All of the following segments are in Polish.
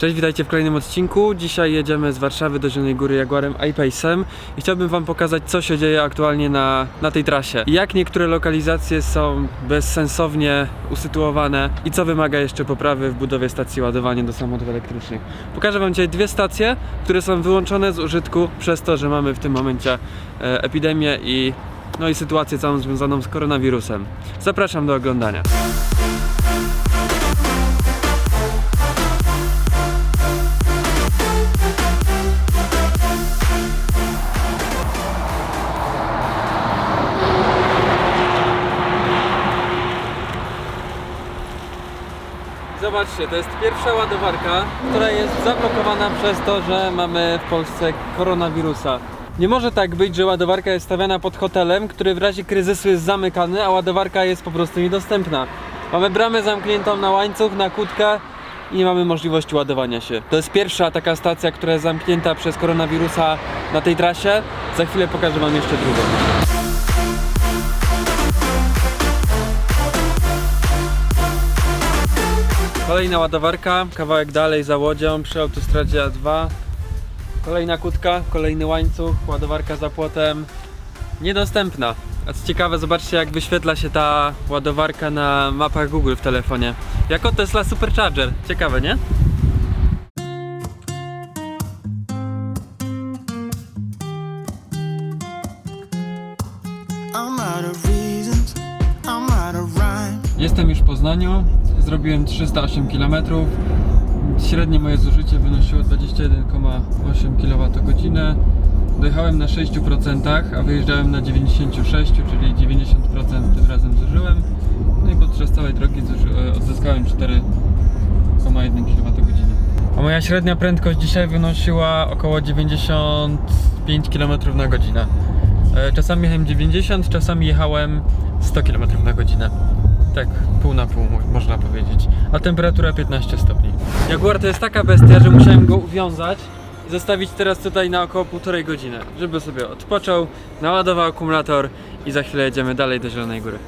Cześć, witajcie w kolejnym odcinku. Dzisiaj jedziemy z Warszawy do Zielonej Góry Jaguarem iPace'em i chciałbym Wam pokazać, co się dzieje aktualnie na, na tej trasie. Jak niektóre lokalizacje są bezsensownie usytuowane i co wymaga jeszcze poprawy w budowie stacji ładowania do samochodów elektrycznych. Pokażę Wam dzisiaj dwie stacje, które są wyłączone z użytku przez to, że mamy w tym momencie e, epidemię i, no i sytuację całą związaną z koronawirusem. Zapraszam do oglądania. To jest pierwsza ładowarka, która jest zablokowana przez to, że mamy w Polsce koronawirusa. Nie może tak być, że ładowarka jest stawiana pod hotelem, który w razie kryzysu jest zamykany, a ładowarka jest po prostu niedostępna. Mamy bramę zamkniętą na łańcuch, na kłódkę i nie mamy możliwości ładowania się. To jest pierwsza taka stacja, która jest zamknięta przez koronawirusa na tej trasie. Za chwilę pokażę Wam jeszcze drugą. Kolejna ładowarka, kawałek dalej za łodzią przy autostradzie A2. Kolejna kłódka, kolejny łańcuch, ładowarka za płotem. Niedostępna. A co ciekawe, zobaczcie jak wyświetla się ta ładowarka na mapach Google w telefonie. Jako Tesla Supercharger. Ciekawe, nie? Jestem już w Poznaniu, zrobiłem 308 km. Średnie moje zużycie wynosiło 21,8 kWh. Dojechałem na 6%, a wyjeżdżałem na 96%, czyli 90% tym razem zużyłem. No i podczas całej drogi e, odzyskałem 4,1 kWh. A moja średnia prędkość dzisiaj wynosiła około 95 km na godzinę. E, Czasami jechałem 90, czasami jechałem 100 km na godzinę. Tak, pół na pół mo- można powiedzieć. A temperatura 15 stopni. Jaguar to jest taka bestia, że musiałem go uwiązać i zostawić teraz tutaj na około półtorej godziny, żeby sobie odpoczął, naładował akumulator i za chwilę jedziemy dalej do Zielonej Góry.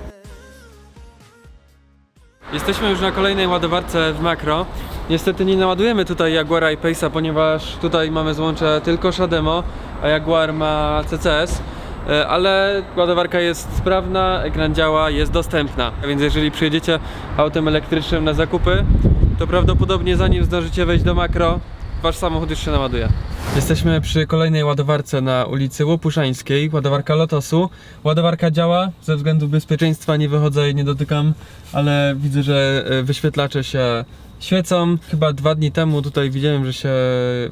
Jesteśmy już na kolejnej ładowarce w makro. Niestety nie naładujemy tutaj Jaguara i Pace'a, ponieważ tutaj mamy złącze tylko Shademo, a Jaguar ma CCS. E, Ale ładowarka jest sprawna, ekran działa, jest dostępna. Więc jeżeli przyjedziecie autem elektrycznym na zakupy, to prawdopodobnie zanim zdążycie wejść do makro, wasz samochód już się naładuje. Jesteśmy przy kolejnej ładowarce na ulicy Łopuszańskiej, ładowarka Lotosu. Ładowarka działa, ze względu bezpieczeństwa nie wychodzę i nie dotykam, ale widzę, że e, wyświetlacze się świecą. Chyba dwa dni temu tutaj widziałem, że się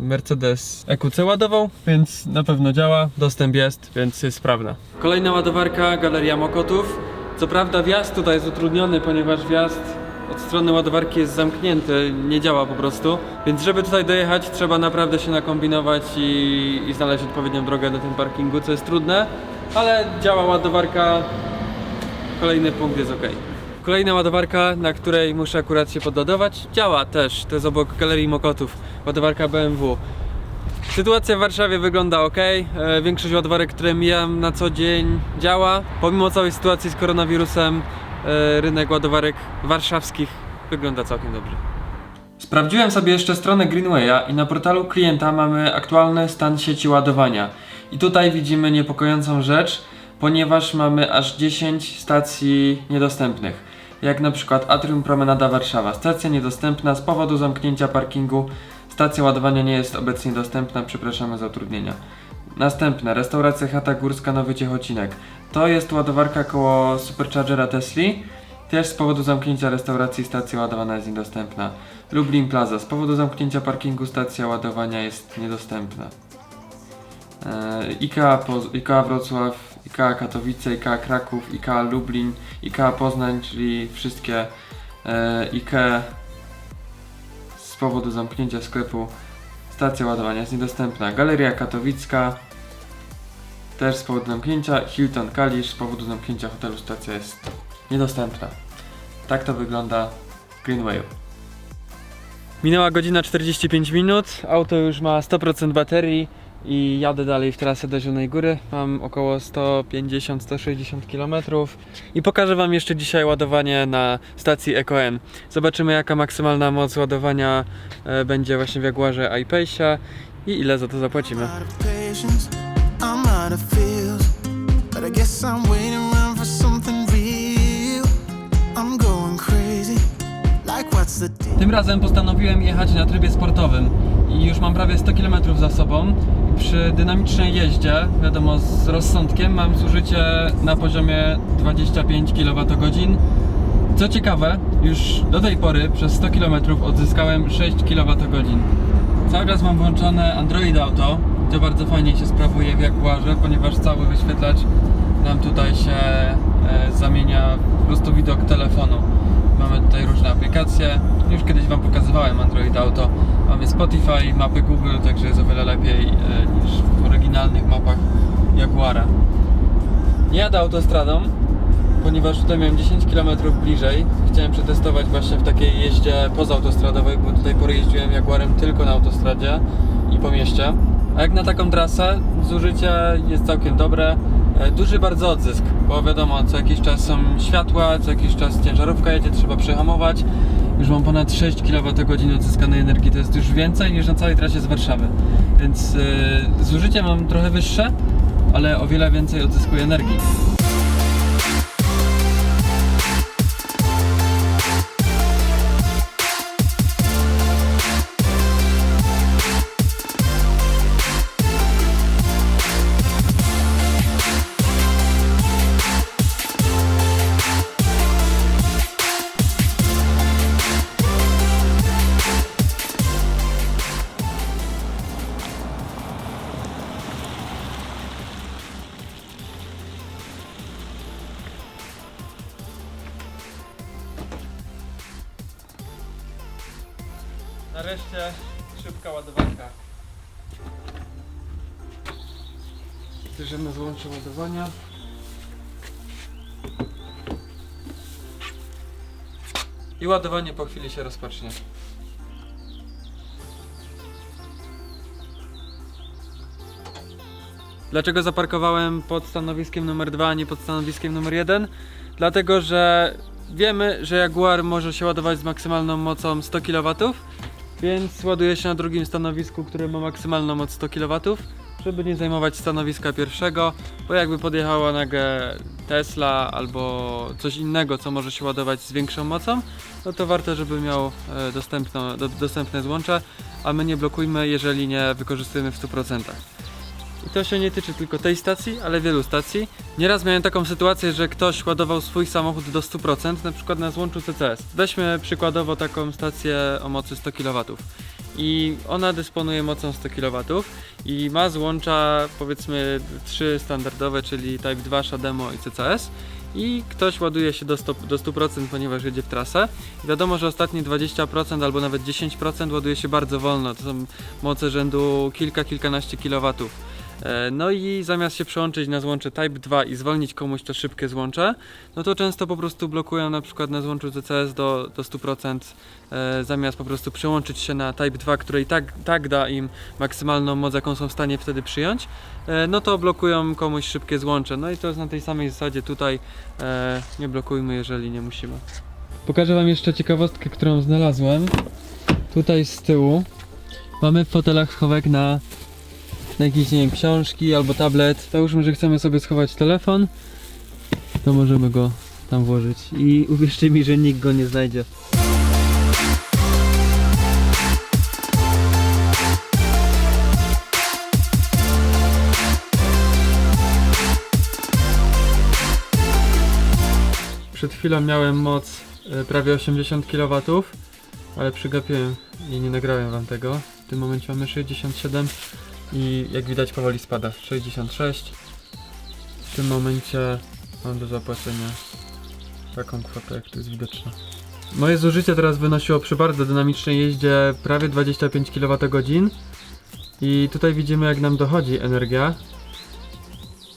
Mercedes EQC ładował, więc na pewno działa, dostęp jest, więc jest sprawna. Kolejna ładowarka, Galeria Mokotów. Co prawda wjazd tutaj jest utrudniony, ponieważ wjazd od strony ładowarki jest zamknięty, nie działa po prostu. Więc żeby tutaj dojechać, trzeba naprawdę się nakombinować i, i znaleźć odpowiednią drogę do tym parkingu, co jest trudne, ale działa ładowarka. Kolejny punkt jest ok. Kolejna ładowarka, na której muszę akurat się podładować, działa też. To jest obok Galerii Mokotów, ładowarka BMW. Sytuacja w Warszawie wygląda ok. E, Większość ładowarek, które mijam na co dzień działa. Pomimo całej sytuacji z koronawirusem, e, rynek ładowarek warszawskich wygląda całkiem dobrze. Sprawdziłem sobie jeszcze stronę Greenwaya i na portalu klienta mamy aktualny stan sieci ładowania. I tutaj widzimy niepokojącą rzecz, ponieważ mamy aż 10 stacji niedostępnych. Jak na przykład Atrium Promenada Warszawa. Stacja niedostępna z powodu zamknięcia parkingu. Stacja ładowania nie jest obecnie dostępna, przepraszamy za utrudnienia. Następne, restauracja Chata Górska Nowy Ciechocinek. To jest ładowarka koło Superchargera Tesli. Też z powodu zamknięcia restauracji stacja ładowania jest niedostępna. Lublin Plaza. Z powodu zamknięcia parkingu stacja ładowania jest niedostępna. E, IKEA, IKEA Wrocław, IKEA Katowice, IKEA Kraków, IKEA Lublin, IKEA Poznań, czyli wszystkie e, IKEA z powodu zamknięcia sklepu stacja ładowania jest niedostępna. Galeria Katowicka też z powodu zamknięcia. Hilton Kalisz z powodu zamknięcia hotelu stacja jest niedostępna. Tak to wygląda w Greenwayu. Minęła godzina 45 minut, auto już ma 100% baterii, i jadę dalej w trasę do Zielonej Góry. Mam około 150-160 km i pokażę Wam jeszcze dzisiaj ładowanie na stacji EcoN. Zobaczymy jaka maksymalna moc ładowania e, będzie właśnie w Jaguarze iPace'ie i ile za to zapłacimy. Tym razem postanowiłem jechać na trybie sportowym i już mam prawie 100 km za sobą. Przy dynamicznej jeździe, wiadomo z rozsądkiem, mam zużycie na poziomie 25 kWh. Co ciekawe, już do tej pory przez 100 km odzyskałem 6 kWh. Cały czas mam włączone Android Auto, to bardzo fajnie się sprawuje w Jaguarze, ponieważ cały wyświetlacz nam tutaj się e, zamienia w prostu widok telefonu. Mamy tutaj różne aplikacje. Już kiedyś Wam pokazywałem Android Auto. Mamy Spotify, mapy Google, także jest o wiele lepiej e, niż w oryginalnych mapach Jaguara. Nie jadę autostradą, ponieważ tutaj miałem 10 km bliżej. Chciałem przetestować właśnie w takiej jeździe pozautostradowej, bo do tej pory jeździłem Jaguarem tylko na autostradzie i po mieście. A jak na taką trasę, zużycie jest całkiem dobre. E, Duży bardzo odzysk, bo wiadomo, co jakiś czas są światła, co jakiś czas ciężarówka jedzie, trzeba przehamować. Już mam ponad 6 kWh odzyskanej energii, to jest już więcej niż na całej trasie z Warszawy. Więc e, zużycie mam trochę wyższe, ale o wiele więcej odzyskuję energii. Nareszcie szybka ładowanka. Bierzemy złącze ładowania. I ładowanie po chwili się rozpocznie. Dlaczego zaparkowałem pod stanowiskiem numer 2, a nie pod stanowiskiem numer 1? Dlatego, że wiemy, że Jaguar może się ładować z maksymalną mocą 100 kW, więc ładuję się na drugim stanowisku, które ma maksymalną moc 100 kW, żeby nie zajmować stanowiska pierwszego, bo jakby podjechała nagle Tesla albo coś innego, co może się ładować z większą mocą, no to warto, żeby miał e, dostępne złącze, a my nie blokujmy, jeżeli nie wykorzystujemy w 100%. I to się nie tyczy tylko tej stacji, ale wielu stacji. Nieraz miałem taką sytuację, że ktoś ładował swój samochód do 100%, na przykład na złączu CCS. Weźmy przykładowo taką stację o mocy 100 kW. I ona dysponuje mocą 100 kW i ma złącza powiedzmy trzy standardowe, czyli Type 2, Shademo i CCS. I ktoś ładuje się do 100%, do 100% ponieważ jedzie w trasę. Wiadomo, że ostatnie 20% albo nawet 10% ładuje się bardzo wolno. To są moce rzędu kilka, kilkanaście kilowatów. E, No i zamiast się przełączyć na złącze Type 2 i zwolnić komuś to szybkie złącze, no to często po prostu blokują na przykład na złączu CCS do, do 100%, e, zamiast po prostu przełączyć się na Type 2, który i tak, tak da im maksymalną moc, jaką są w stanie wtedy przyjąć, e, no to blokują komuś szybkie złącze. No i to jest na tej samej zasadzie tutaj, nie blokujmy, jeżeli nie musimy. Pokażę Wam jeszcze ciekawostkę, którą znalazłem. Tutaj z tyłu mamy w fotelach schowek na na jakieś, nie wiem, książki albo tablet. Załóżmy, że chcemy sobie schować telefon, to możemy go tam włożyć. I uwierzcie mi, że nikt go nie znajdzie. Przed chwilą miałem moc e, prawie 80 kW, ale przegapiłem i nie nagrałem wam tego. W tym momencie mamy 67 i jak widać powoli spada. 66 w tym momencie mam do zapłacenia taką kwotę jak tu jest widoczna moje zużycie teraz wynosiło przy bardzo dynamicznej jeździe prawie 25 kWh i tutaj widzimy jak nam dochodzi energia.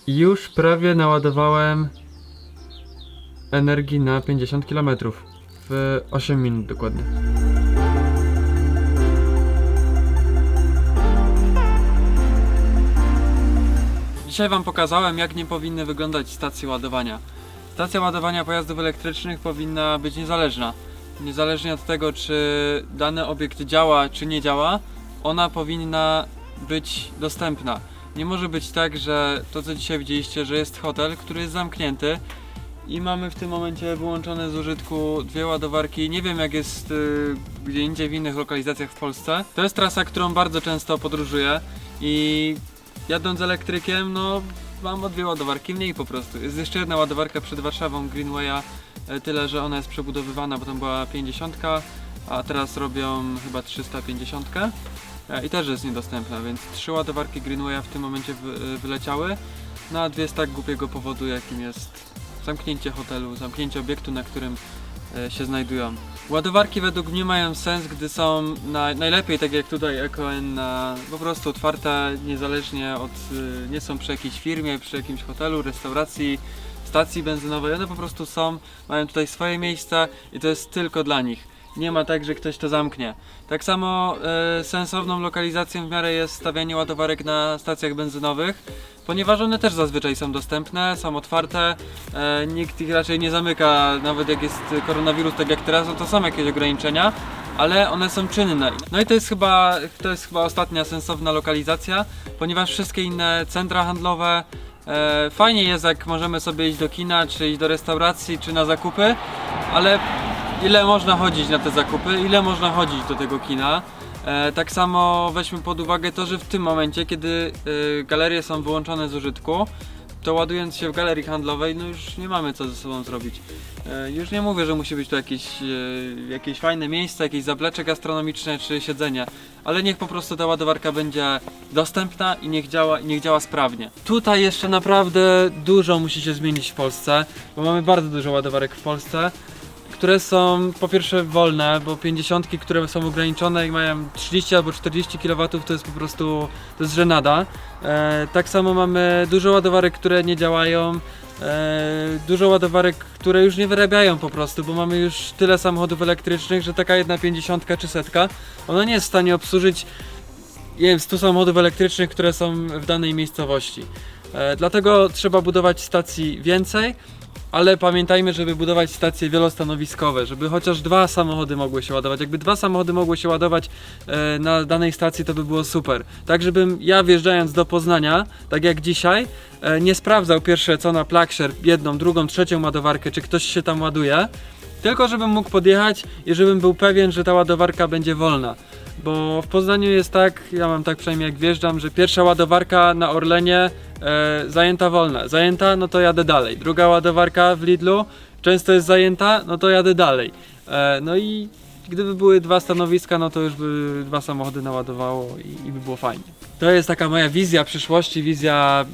I już prawie naładowałem energii na 50 km w 8 minut dokładnie Dzisiaj Wam pokazałem, jak nie powinny wyglądać stacje ładowania. Stacja ładowania pojazdów elektrycznych powinna być niezależna. Niezależnie od tego, czy dany obiekt działa, czy nie działa, ona powinna być dostępna. Nie może być tak, że to co dzisiaj widzieliście, że jest hotel, który jest zamknięty i mamy w tym momencie wyłączone z użytku dwie ładowarki. Nie wiem jak jest y, gdzie indziej w innych lokalizacjach w Polsce. To jest trasa, którą bardzo często podróżuję i jadąc elektrykiem, no mam dwie ładowarki mniej po prostu. Jest jeszcze jedna ładowarka przed Warszawą Greenwaya, e, tyle że ona jest przebudowywana, bo tam była 50, a teraz robią chyba 350 e, i też jest niedostępna, więc trzy ładowarki Greenwaya w tym momencie wy, wyleciały, no a dwie z tak głupiego powodu, jakim jest zamknięcie hotelu, zamknięcie obiektu, na którym e, się znajdują. Ładowarki według mnie mają sens, gdy są na, najlepiej, tak jak tutaj EcoN, na, po prostu otwarte niezależnie od, y, nie są przy jakiejś firmie, przy jakimś hotelu, restauracji, stacji benzynowej, one po prostu są, mają tutaj swoje miejsca i to jest tylko dla nich. Nie ma tak, że ktoś to zamknie. Tak samo e, sensowną lokalizacją w miarę jest stawianie ładowarek na stacjach benzynowych, ponieważ one też zazwyczaj są dostępne, są otwarte, e, nikt ich raczej nie zamyka, nawet jak jest koronawirus, tak jak teraz, no to są jakieś ograniczenia, ale one są czynne. No i to jest chyba, to jest chyba ostatnia sensowna lokalizacja, ponieważ wszystkie inne centra handlowe, e, fajnie jest jak możemy sobie iść do kina, czy iść do restauracji, czy na zakupy, ale ile można chodzić na te zakupy, ile można chodzić do tego kina. E, tak samo weźmy pod uwagę to, że w tym momencie, kiedy e, galerie są wyłączone z użytku, to ładując się w galerii handlowej, no już nie mamy co ze sobą zrobić. E, już nie mówię, że musi być to jakieś, e, jakieś fajne miejsce, jakieś zaplecze gastronomiczne czy siedzenie, ale niech po prostu ta ładowarka będzie dostępna i niech działa, i niech działa sprawnie. Tutaj jeszcze naprawdę dużo musi się zmienić w Polsce, bo mamy bardzo dużo ładowarek w Polsce które są po pierwsze wolne, bo 50, które są ograniczone i mają 30 albo 40 kW to jest po prostu, to jest żenada. E, tak samo mamy dużo ładowarek, które nie działają, e, dużo ładowarek, które już nie wyrabiają po prostu, bo mamy już tyle samochodów elektrycznych, że taka jedna 50 czy setka, ona nie jest w stanie obsłużyć nie wiem, 100 samochodów elektrycznych, które są w danej miejscowości. E, dlatego trzeba budować stacji więcej, ale pamiętajmy, żeby budować stacje wielostanowiskowe, żeby chociaż dwa samochody mogły się ładować. Jakby dwa samochody mogły się ładować e, na danej stacji, to by było super. Tak, żebym ja wjeżdżając do Poznania, tak jak dzisiaj, e, nie sprawdzał pierwsze co na Plaksher, jedną, drugą, trzecią ładowarkę, czy ktoś się tam ładuje, tylko żebym mógł podjechać i żebym był pewien, że ta ładowarka będzie wolna. Bo w Poznaniu jest tak, ja mam tak przynajmniej jak wjeżdżam, że pierwsza ładowarka na Orlenie e, zajęta wolna. Zajęta, no to jadę dalej. Druga ładowarka w Lidlu często jest zajęta, no to jadę dalej. E, no i gdyby były dwa stanowiska, no to już by dwa samochody naładowało i, i by było fajnie. To jest taka moja wizja przyszłości, wizja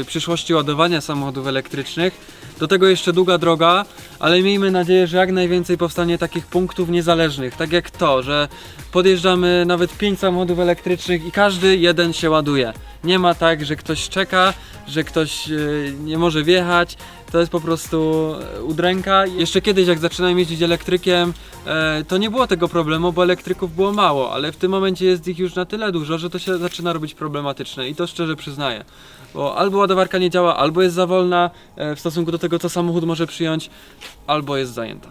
y, przyszłości ładowania samochodów elektrycznych. Do tego jeszcze długa droga, ale miejmy nadzieję, że jak najwięcej powstanie takich punktów niezależnych, tak jak to, że podjeżdżamy nawet 5 samochodów elektrycznych i każdy jeden się ładuje. Nie ma tak, że ktoś czeka, że ktoś y, nie może wjechać. To jest po prostu e, udręka. Jeszcze kiedyś, jak zaczynałem jeździć elektrykiem, e, to nie było tego problemu, bo elektryków było mało, ale w tym momencie jest ich już na tyle dużo, że to się zaczyna robić problematyczne i to szczerze przyznaję. Bo albo ładowarka nie działa, albo jest za wolna e, w stosunku do tego, co samochód może przyjąć, albo jest zajęta.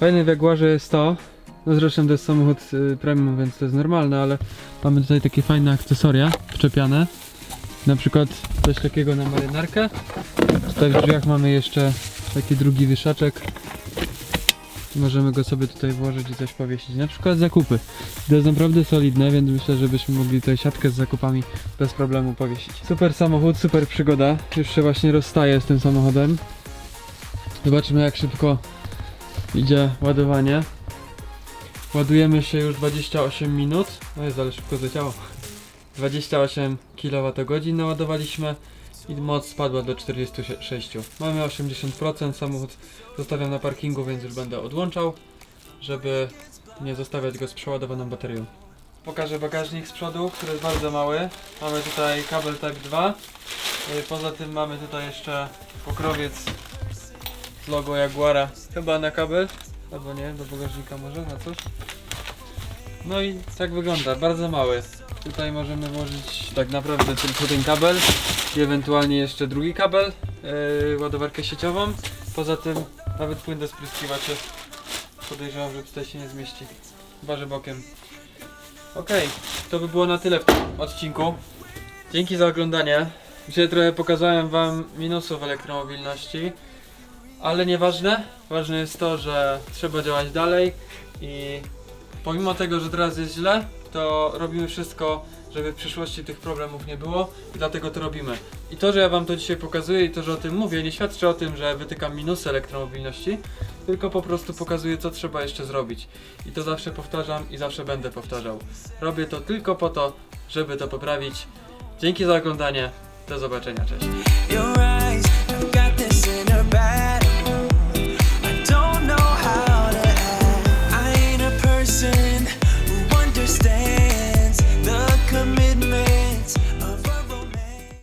Fajne w Jaguarze jest to, no zresztą to jest samochód y, premium, więc to jest normalne, ale mamy tutaj takie fajne akcesoria wczepiane. Na przykład coś takiego na marynarkę. Tutaj w drzwiach mamy jeszcze taki drugi wieszaczek. Możemy go sobie tutaj włożyć i coś powiesić. Na przykład zakupy. To jest naprawdę solidne, więc myślę, że byśmy mogli tutaj siatkę z zakupami bez problemu powiesić. Super samochód, super przygoda. Już się właśnie rozstaję z tym samochodem. Zobaczymy jak szybko idzie ładowanie. Ładujemy się już 28 minut. No jest, ale szybko zleciało. 28 kWh naładowaliśmy i moc spadła do 46. Mamy 80%, samochód zostawiam na parkingu, więc już będę odłączał, żeby nie zostawiać go z przeładowaną baterią. Pokażę bagażnik z przodu, który jest bardzo mały. Mamy tutaj kabel Type 2. Yy, Poza tym mamy tutaj jeszcze pokrowiec z logo Jaguara. Chyba na kabel, albo nie, do bagażnika może, na coś. No i tak wygląda, bardzo mały. Tutaj możemy włożyć tak naprawdę tylko ten kabel i ewentualnie jeszcze drugi kabel, yy, ładowarkę sieciową. Poza tym nawet płyn do spryskiwaczy podejrzewam, że tutaj się nie zmieści. Chyba, że bokiem. Okej, to by było na tyle w tym odcinku. Dzięki za oglądanie. Dzisiaj trochę pokazałem wam minusów elektromobilności, ale nieważne. Ważne jest to, że trzeba działać dalej i pomimo tego, że teraz jest źle, to robimy wszystko, żeby w przyszłości tych problemów nie było i dlatego to robimy. I to, że ja wam to dzisiaj pokazuję i to, że o tym mówię, nie świadczy o tym, że wytykam minusy elektromobilności, tylko po prostu pokazuję, co trzeba jeszcze zrobić. I to zawsze powtarzam i zawsze będę powtarzał. Robię to tylko po to, żeby to poprawić. Dzięki za oglądanie. Do zobaczenia, cześć.